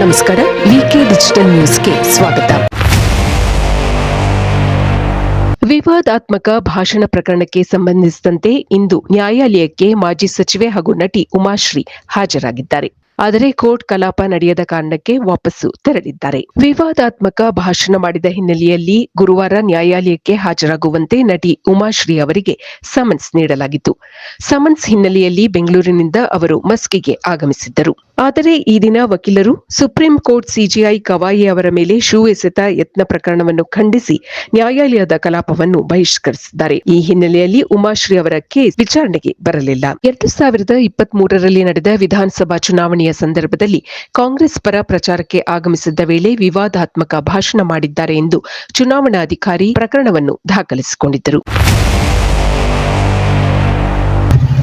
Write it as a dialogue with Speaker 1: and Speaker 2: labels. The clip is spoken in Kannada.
Speaker 1: ನಮಸ್ಕಾರ ವಿಕೆ ಡಿಜಿಟಲ್ ನ್ಯೂಸ್ಗೆ ಸ್ವಾಗತ. ವಿವಾದಾತ್ಮಕ ಭಾಷಣ ಪ್ರಕರಣಕ್ಕೆ ಸಂಬಂಧಿಸಿದಂತೆ ಇಂದು ನ್ಯಾಯಾಲಯಕ್ಕೆ ಮಾಜಿ ಸಚಿವೆ ಹಾಗೂ ನಟಿ ಉಮಾಶ್ರೀ ಹಾಜರಾಗಿದ್ದಾರೆ. ಆದರೆ ಕೋರ್ಟ್ ಕಲಾಪ ನಡೆಯದ ಕಾರಣಕ್ಕೆ ವಾಪಸ್ಸು ತೆರಳಿದ್ದಾರೆ. ವಿವಾದಾತ್ಮಕ ಭಾಷಣ ಮಾಡಿದ ಹಿನ್ನೆಲೆಯಲ್ಲಿ ಗುರುವಾರ ನ್ಯಾಯಾಲಯಕ್ಕೆ ಹಾಜರಾಗುವಂತೆ ನಟಿ ಉಮಾಶ್ರೀ ಅವರಿಗೆ ಸಮನ್ಸ್ ನೀಡಲಾಗಿತ್ತು. ಸಮನ್ಸ್ ಹಿನ್ನೆಲೆಯಲ್ಲಿ ಬೆಂಗಳೂರಿನಿಂದ ಅವರು ಮಸ್ಕಿಗೆ ಆಗಮಿಸಿದ್ದರು. ಆದರೆ ಈ ದಿನ ವಕೀಲರು ಸುಪ್ರೀಂ ಕೋರ್ಟ್ ಸಿಜಿಐ ಕವಾಯಿ ಅವರ ಮೇಲೆ ಶೂ ಎಸೆತ ಯತ್ನ ಪ್ರಕರಣವನ್ನು ಖಂಡಿಸಿ ನ್ಯಾಯಾಲಯದ ಕಲಾಪವನ್ನು ಬಹಿಷ್ಕರಿಸಿದ್ದಾರೆ. ಈ ಹಿನ್ನೆಲೆಯಲ್ಲಿ ಉಮಾಶ್ರೀ ಅವರ ಕೇಸ್ ವಿಚಾರಣೆಗೆ ಬರಲಿಲ್ಲ. ಎರಡು ಸಾವಿರದ ಇಪ್ಪತ್ತ್ ಮೂರರಲ್ಲಿ ನಡೆದ ವಿಧಾನಸಭಾ ಚುನಾವಣೆಯ ಸಂದರ್ಭದಲ್ಲಿ ಕಾಂಗ್ರೆಸ್ ಪರ ಪ್ರಚಾರಕ್ಕೆ ಆಗಮಿಸಿದ್ದ ವೇಳೆ ವಿವಾದಾತ್ಮಕ ಭಾಷಣ ಮಾಡಿದ್ದಾರೆ ಎಂದು ಚುನಾವಣಾಧಿಕಾರಿ ಪ್ರಕರಣವನ್ನು ದಾಖಲಿಸಿಕೊಂಡಿದ್ದರು.